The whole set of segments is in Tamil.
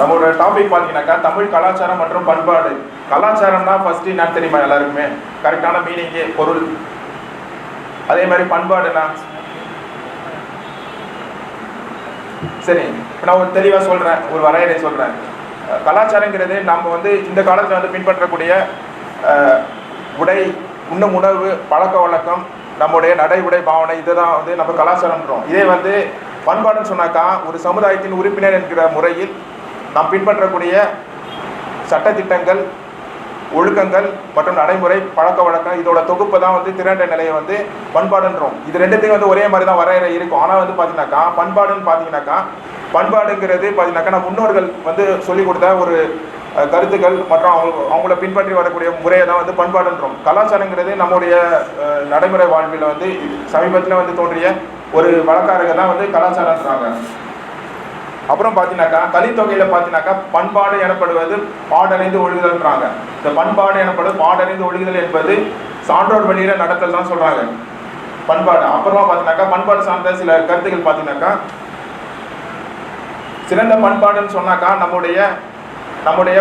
நம்மளோட டாபிக் பார்த்தீங்கன்னாக்கா தமிழ் கலாச்சாரம் மற்றும் பண்பாடு. கலாச்சாரம்னா ஃபர்ஸ்ட் என்னன்னு தெரியுமா எல்லாருக்குமே? கரெக்டான மீனிங்கு பொருள். அதே மாதிரி பண்பாடுனா? சரி இப்போ நான் ஒரு தெளிவாக சொல்கிறேன் ஒரு வரையறை சொல்கிறேன் கலாச்சாரங்கிறது நம்ம வந்து இந்த காலத்தில் வந்து பின்பற்றக்கூடிய உடை உண்ணும் உணவு பழக்க வழக்கம் நம்முடைய நடை உடை பாவனை இதுதான் வந்து நம்ம கலாச்சாரம்ன்றோம். இதே வந்து பண்பாடுன்னு சொன்னாக்கா ஒரு சமுதாயத்தின் உறுப்பினர் என்கிற முறையில் நாம் பின்பற்றக்கூடிய சட்டத்திட்டங்கள் ஒழுக்கங்கள் மற்றும் நடைமுறை பழக்க வழக்கம் இதோட தொகுப்பு தான் வந்து திரண்ட நிலையை வந்து பண்பாடுன்றோம். இது ரெண்டுத்தையும் வந்து ஒரே மாதிரி தான் வரையறை இருக்கும். ஆனால் வந்து பார்த்தீங்கன்னாக்கா பண்பாடுன்னு பார்த்தீங்கன்னாக்கா பண்பாடுங்கிறது பார்த்தீங்கன்னாக்கா நம்ம முன்னோர்கள் வந்து சொல்லிக் கொடுத்த ஒரு கருத்துக்கள் மற்றும் அவங்க அவங்கள பின்பற்றி வரக்கூடிய முறையை தான் வந்து பண்பாடுன்றோம். கலாச்சாரங்கிறது நம்முடைய நடைமுறை வாழ்வில் வந்து சமீபத்தில் வந்து தோன்றிய ஒரு வழக்காரர்கள் தான் வந்து கலாச்சாரம்ன்றாங்க. அப்புறம் பார்த்தீங்கன்னாக்கா கலித்தொகையில் பார்த்தீங்கன்னாக்கா பண்பாடு எனப்படுவது பாடறிந்து ஒழுகுதல்ன்றாங்க. இந்த பண்பாடு எனப்படுவது பாடறிந்து ஒழுகுதல் என்பது சான்றோர் வழியில் நடத்தல் தான் சொல்கிறாங்க பண்பாடு. அப்புறமா பார்த்தீங்கன்னாக்கா பண்பாடு சார்ந்த சில கருத்துக்கள் பார்த்தீங்கன்னாக்கா சிறந்த பண்பாடுன்னு சொன்னாக்கா நம்முடைய நம்முடைய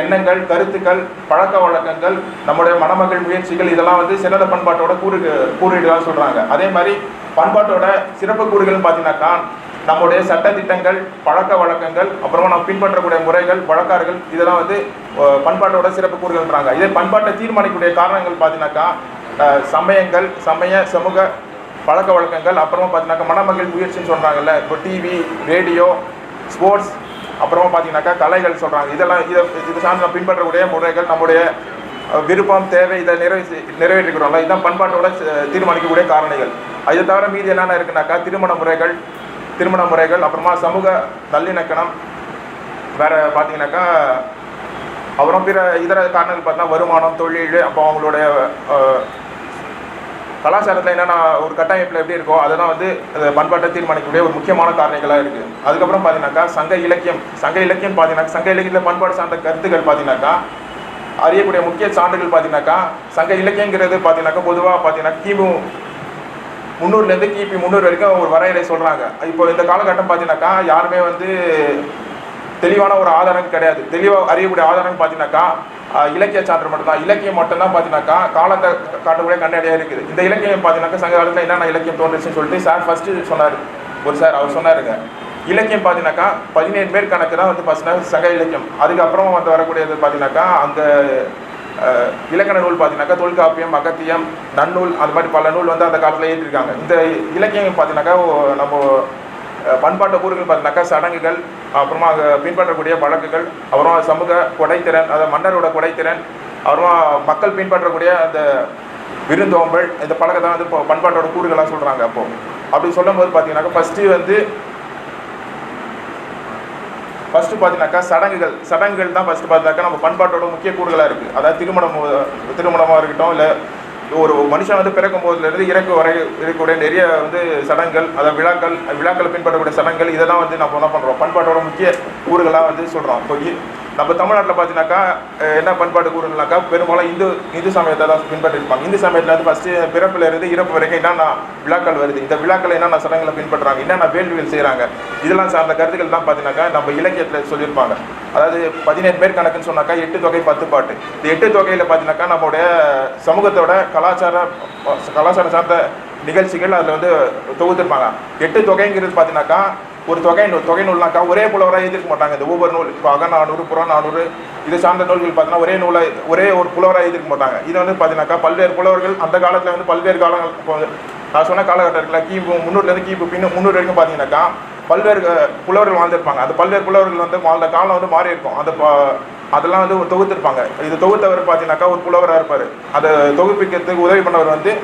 எண்ணங்கள் கருத்துக்கள் பழக்க வழக்கங்கள் நம்முடைய மணமகள் முயற்சிகள் இதெல்லாம் வந்து சிறந்த பண்பாட்டோட கூறு கூறிடுதான் சொல்கிறாங்க அதே மாதிரி பண்பாட்டோட சிறப்பு கூறுகள்னு பார்த்தீங்கன்னாக்கா நம்முடைய சட்டத்திட்டங்கள் பழக்க வழக்கங்கள் அப்புறமா நம்ம பின்பற்றக்கூடிய முறைகள் வழக்காறுகள் இதெல்லாம் வந்து பண்பாட்டோட சிறப்பு கூறுகள்ன்றாங்க. இதே பண்பாட்டை தீர்மானிக்கக்கூடிய காரணங்கள் பார்த்தீங்கன்னாக்கா சமயங்கள் சமய சமூக பழக்க வழக்கங்கள் அப்புறமா பார்த்தீங்கன்னாக்கா மணமகள் முயற்சின்னு சொல்கிறாங்கல்ல இப்போ டிவி ரேடியோ ஸ்போர்ட்ஸ் அப்புறமா பார்த்தீங்கன்னாக்கா கலைகள் சொல்கிறாங்க இதெல்லாம் இதை இது சார்ந்து நம்ம பின்பற்றக்கூடிய முறைகள் நம்முடைய விருப்பம் தேவை இதை நிறைவேற்றி நிறைவேற்றிக்கிறோம்ல இதுதான் பண்பாட்டோட தீர்மானிக்கக்கூடிய காரணிகள். அதை தவிர மீதி என்னென்ன இருக்குனாக்கா திருமண முறைகள் திருமண முறைகள் அப்புறமா சமூக நல்லிணக்கணம். வேற பார்த்தீங்கன்னாக்கா அப்புறம் பிற இதர காரணங்கள் பார்த்தா வருமானம் தொழில் அப்போ அவங்களுடைய கலாச்சாரத்தில் என்னென்ன ஒரு கட்டமைப்பில் எப்படி இருக்கோ அதெல்லாம் வந்து அந்த பண்பாட்டை தீர்மானிக்கக்கூடிய ஒரு முக்கியமான காரணிகளாக இருக்குது அதுக்கப்புறம் பார்த்தீங்கன்னாக்கா சங்க இலக்கியம். சங்க இலக்கியம் பார்த்தீங்கன்னா சங்க இலக்கியத்தில் பண்பாடு சார்ந்த கருத்துக்கள் பார்த்தீங்கன்னாக்கா அறியக்கூடிய முக்கிய சான்றுகள் பார்த்தீங்கன்னாக்கா சங்க இலக்கியங்கிறது பார்த்தீங்கன்னாக்கா பொதுவாக பார்த்தீங்கன்னா கிமு முந்நூறுலேருந்து கிபி முந்நூறு வரைக்கும் ஒரு வரையறை சொல்கிறாங்க இப்போ இந்த காலகட்டம் பார்த்தீங்கன்னாக்கா யாருமே வந்து தெளிவான ஒரு ஆதாரம் கிடையாது. தெளிவாக அறியக்கூடிய ஆதாரம்னு பார்த்தீங்கன்னாக்கா இலக்கிய சான்று மட்டும்தான். இலக்கியம் மட்டும்தான் பார்த்தீங்கன்னாக்கா காலத்தை காட்டக்கூடிய கண்டடையாக இருக்குது. இந்த இலக்கியம் பார்த்தீங்கன்னாக்கா சங்க காலத்தில் என்னென்ன இலக்கியம் தோன்றுச்சுன்னு சொல்லிட்டு சார் ஃபஸ்ட்டு சொன்னார். ஒரு சார் அவர் சொன்னாருங்க. இலக்கியம் பார்த்தீங்கன்னாக்கா பதினேழு பேர் கணக்கு தான் வந்து பார்த்தீங்கன்னா சங்க இலக்கியம். அதுக்கப்புறம் வந்து வரக்கூடியது பார்த்தீங்கன்னாக்கா அந்த இலக்கண நூல் பார்த்தீங்கன்னாக்கா தொல்காப்பியம் அகத்தியம் நன்னூல் அது மாதிரி பல நூல் வந்து அந்த காலத்தில் ஏற்றிருக்காங்க. இந்த இலக்கியம் பார்த்தீங்கன்னாக்கா நம்ம பண்பாட்டு கூறுகள் பார்த்தீங்கன்னாக்கா சடங்குகள் அப்புறமா அதை பின்பற்றக்கூடிய வழக்குகள் அப்புறமா சமூக கொடைத்திறன் அதாவது மன்னரோட கொடைத்திறன் அப்புறமா மக்கள் பின்பற்றக்கூடிய அந்த விருந்தோம்பல் இந்த பழக்கத்தை வந்து இப்போ பண்பாட்டோட கூறுகளாக சொல்கிறாங்க அப்போ. அப்படி சொல்லும்போது பார்த்தீங்கன்னாக்கா ஃபஸ்ட்டு வந்து ஃபர்ஸ்ட் பார்த்தீங்கன்னாக்கா சடங்குகள் சடங்குகள் தான் ஃபர்ஸ்ட் பார்த்தாக்கா நம்ம பண்பாட்டோட முக்கிய கூறுகளாக இருக்குது அதாவது திருமணம் திருமணமாக இருக்கட்டும் இல்லை ஒரு மனுஷன் வந்து பிறக்கும் போதுலேருந்து இறக்கு வரை இருக்கக்கூடிய நிறைய வந்து சடங்குகள் அதாவது விழாக்கள் விழாக்களை பின்பற்றக்கூடிய சடங்குகள் இதெல்லாம் வந்து நம்ம என்ன பண்ணுறோம் பண்பாட்டோட முக்கிய கூறுகளாக வந்து சொல்கிறோம் இப்போ நம்ம தமிழ்நாட்டில் பார்த்தீங்கன்னாக்கா என்ன பண்பாடு கூறுனாக்கா பெரும்பாலும் இந்து இந்து சமயத்தை தான் பின்பற்றிருப்பாங்க. இந்து சமயத்தில் வந்து ஃபஸ்ட்டு பிறப்பில் இருந்து இறப்பு வரைக்கும் என்னென்ன விழாக்கள் வருது? இந்த விழாக்கள் என்னென்ன சடங்குகளை பின்பற்றுறாங்க? என்னென்ன வேள்விகள் செய்கிறாங்க இதெல்லாம் சார்ந்த கருத்துக்கள் தான் பார்த்தீங்கன்னாக்கா நம்ம இலக்கியத்தில் சொல்லியிருப்பாங்க. அதாவது பதினேழு பேர் கணக்குன்னு சொன்னாக்கா எட்டு தொகை பத்து பாட்டு. இந்த எட்டு தொகையில் பார்த்தீங்கன்னாக்கா நம்மளுடைய சமூகத்தோட கலாச்சார கலாச்சாரம் சார்ந்த நிகழ்ச்சிகள் அதில் வந்து தொகுத்திருப்பாங்க. எட்டு தொகைங்கிறது பார்த்தீங்கன்னாக்கா ஒரு தொகை நூல் தொகை நூல்னாக்கா ஒரே புலவராக எழுதிருக்க மாட்டாங்க. இந்த ஒவ்வொரு நூல் இப்போ அகநானூறு புறநானூறு இது சார்ந்த நூல்கள் பார்த்தீங்கன்னா ஒரே நூலை ஒரே ஒரு புலவராக எழுதிருக்க மாட்டாங்க. இது வந்து பார்த்தீங்கன்னாக்கா பல்வேறு புலவர்கள் அந்த காலத்தில் வந்து பல்வேறு காலங்கள் இப்போ நான் சொன்ன காலகட்டம் கிபு முன்னூறுலேருந்து கிபு பின்னு முன்னூறு வரைக்கும் பார்த்தீங்கன்னாக்கா பல்வேறு புலவர்கள் வாழ்ந்திருப்பாங்க. அந்த பல்வேறு புலவர்கள் வந்து வாழ்ந்த காலம் வந்து மாறி இருக்கும். அந்த ப- அதெல்லாம் வந்து ஒரு தொகுத்திருப்பாங்க. இது தொகுத்தவர் பார்த்தீங்கன்னாக்கா ஒரு புலவராக இருப்பார். அதை தொகுப்பிக்கிறதுக்கு உதவி பண்ணவர் வந்து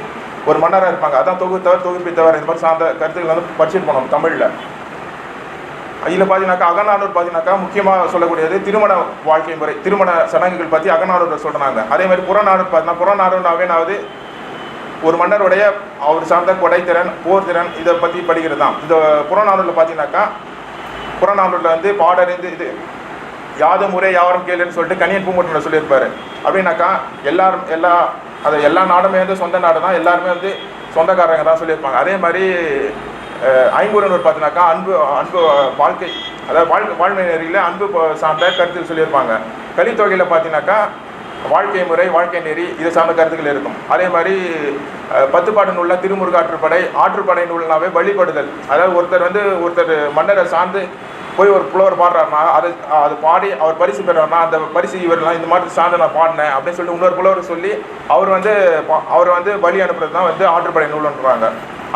ஒரு மன்னராக இருப்பாங்க. அதான் தொகுத்தவர் தொகுப்பித்தவர் இந்த மாதிரி சார்ந்த கருத்துக்கள் வந்து படிச்சுட்டு போனோம் தமிழில். இதில் பார்த்தீங்கன்னாக்கா அகநானூர் பார்த்தீங்கன்னாக்கா முக்கியமாக சொல்லக்கூடியது திருமண வாழ்க்கை முறை திருமண சடங்குகள் பற்றி அகநானூர் சொல்கிறாங்க அதே மாதிரி புறநானூர் பார்த்தீங்கன்னா புறநானூர்னாவே நான் ஒரு மன்னருடைய அவர் சார்ந்த கொடைத்திறன் போர் திறன் இதை பற்றி படிக்கிறது தான் இந்த புறநானூரில் பார்த்தீங்கன்னாக்கா புறநானூரில் வந்து பாடறிந்து இது யாது முறை யாரும் கேளுன்னு சொல்லிட்டு கனியன் பூமட்டில் சொல்லியிருப்பார். அப்படின்னாக்கா எல்லாரும் எல்லா அது எல்லா நாடுமே வந்து சொந்த நாடு தான் எல்லாருமே வந்து சொந்தக்காரங்க தான் சொல்லியிருப்பாங்க. அதே மாதிரி அஹ், பார்த்தீங்கன்னாக்கா அன்பு அன்பு வாழ்க்கை அதாவது வாழ்க்கை வாழ்மை நெறியில் அன்பு சார்ந்த கருத்துக்கள் சொல்லியிருப்பாங்க. கலித்தொகையில் பார்த்தீங்கன்னாக்கா வாழ்க்கை முறை வாழ்க்கை நெறி இது சார்ந்த கருத்துக்கள் இருக்கும். அதே மாதிரி அஹ், பத்துப்பாட்டு நூலில் திருமுருகாற்றுப்படை ஆற்றுப்படை ஆற்றுப்படை நூல்னாவே வழிபடுதல். அதாவது ஒருத்தர் வந்து ஒருத்தர் மன்னரை சார்ந்து போய் ஒரு புலவர் பாடுறாருனா அது அது பாடி அவர் பரிசு பெறாருனா அந்த பரிசு இவரெல்லாம் இந்த மாதிரி சார்ந்து நான் பாடினேன் அப்படின்னு சொல்லிட்டு இன்னொரு புலவர் சொல்லி அவர் வந்து பா- அவர் வந்து வழி அனுப்புறது தான் வந்து ஆற்றுப்படை நூல்ன்றாங்க.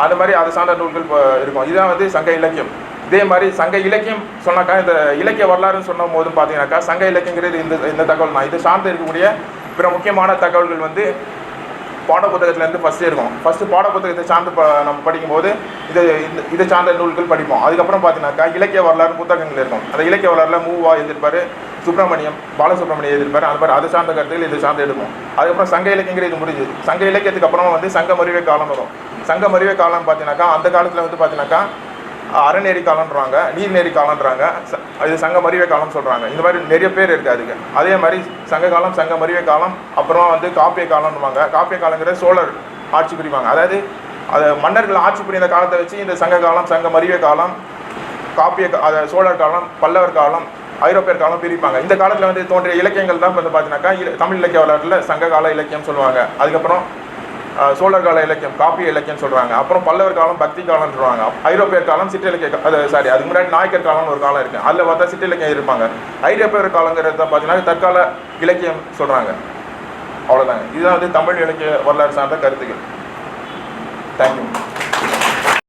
அந்த மாதிரி அது சார்ந்த நூல்கள் இருக்கும். இதுதான் வந்து சங்க இலக்கியம். இதே மாதிரி சங்க இலக்கியம் சொன்னாக்கா இந்த இலக்கிய வரலாறுன்னு சொன்ன போதும் பார்த்தீங்கன்னாக்கா சங்க இலக்கியங்கிறது இந்த இந்த தகவல் தான். இது சார்ந்து இருக்கக்கூடிய பிற முக்கியமான தகவல்கள் வந்து பாடப்புத்தகத்துலேருந்து ஃபஸ்ட்டே இருக்கும். ஃபஸ்ட்டு பாடப்புத்தகத்தை சார்ந்து ப நம்ம படிக்கும்போது இது இந்த இதை சார்ந்த நூல்கள் படிப்போம். அதுக்கப்புறம் பார்த்தீங்கன்னாக்கா இலக்கிய வரலாறு புத்தகங்கள் இருக்கும். அந்த இலக்கிய வரலாறுல மூவா எழுதியிருப்பாரு. சுப்பிரமணியம் பாலசுப்ரமணியம் எழுதியிருப்பார். அந்த மாதிரி அது சார்ந்த கருத்துக்கள் இது சார்ந்து எடுக்கும். அதுக்கப்புறம் சங்க இலக்கியங்கிற இது முடிஞ்சு. சங்க இலக்கியத்துக்கு அப்புறம் வந்து சங்க மறிவை காலம் வரும். சங்க மறிவை காலம் பார்த்தீங்கன்னாக்கா அந்த காலத்தில் வந்து பார்த்தீங்கன்னாக்கா அறநெறி காலம்ன்றாங்க நீர்நெறி காலம்ன்றாங்க ச- இது சங்க மறிவை காலம் சொல்கிறாங்க இந்த மாதிரி நிறைய பேர் இருக்குது அதுக்கு. அதே மாதிரி சங்க காலம் சங்க மறிவை காலம் அப்புறம் வந்து காப்பிய காலம்னுவாங்க காப்பிய காலங்கிற சோழர் ஆட்சி புரிவாங்க. அதாவது அது மன்னர்கள் ஆட்சி புரிந்த காலத்தை வச்சு இந்த சங்க காலம் சங்க மறிவை காலம் காப்பிய கா- சோழர் காலம் பல்லவர் காலம் ஐரோப்பியர் காலம் பிரிப்பாங்க. இந்த காலத்தில் வந்து தோன்றிய இலக்கியங்கள் தான் வந்து பார்த்தீங்கன்னாக்கா தமிழ் இலக்கிய வரலாற்றில் சங்க கால இலக்கியம் சொல்லுவாங்க. அதுக்கப்புறம் சோழர் கால இலக்கியம் காப்பிய இலக்கியம் சொல்கிறாங்க அப்புறம் பல்லவர் காலம் பக்தி காலம் சொல்லுவாங்க. ஐரோப்பியர் காலம் சிற்றிலக்கிய அது சாரி அதுக்கு முன்னாடி நாயக்கர் காலம்னு ஒரு காலம் இருக்குது அதில் பார்த்தா சிற்றிலக்கியம் இருப்பாங்க. ஐரோப்பியர் காலங்கிறது பார்த்தீங்கன்னா தற்கால இலக்கியம் சொல்கிறாங்க அவ்வளோதாங்க இதுதான் வந்து தமிழ் இலக்கிய வரலாறு சார்ந்த கருத்துக்கள். தேங்க்யூ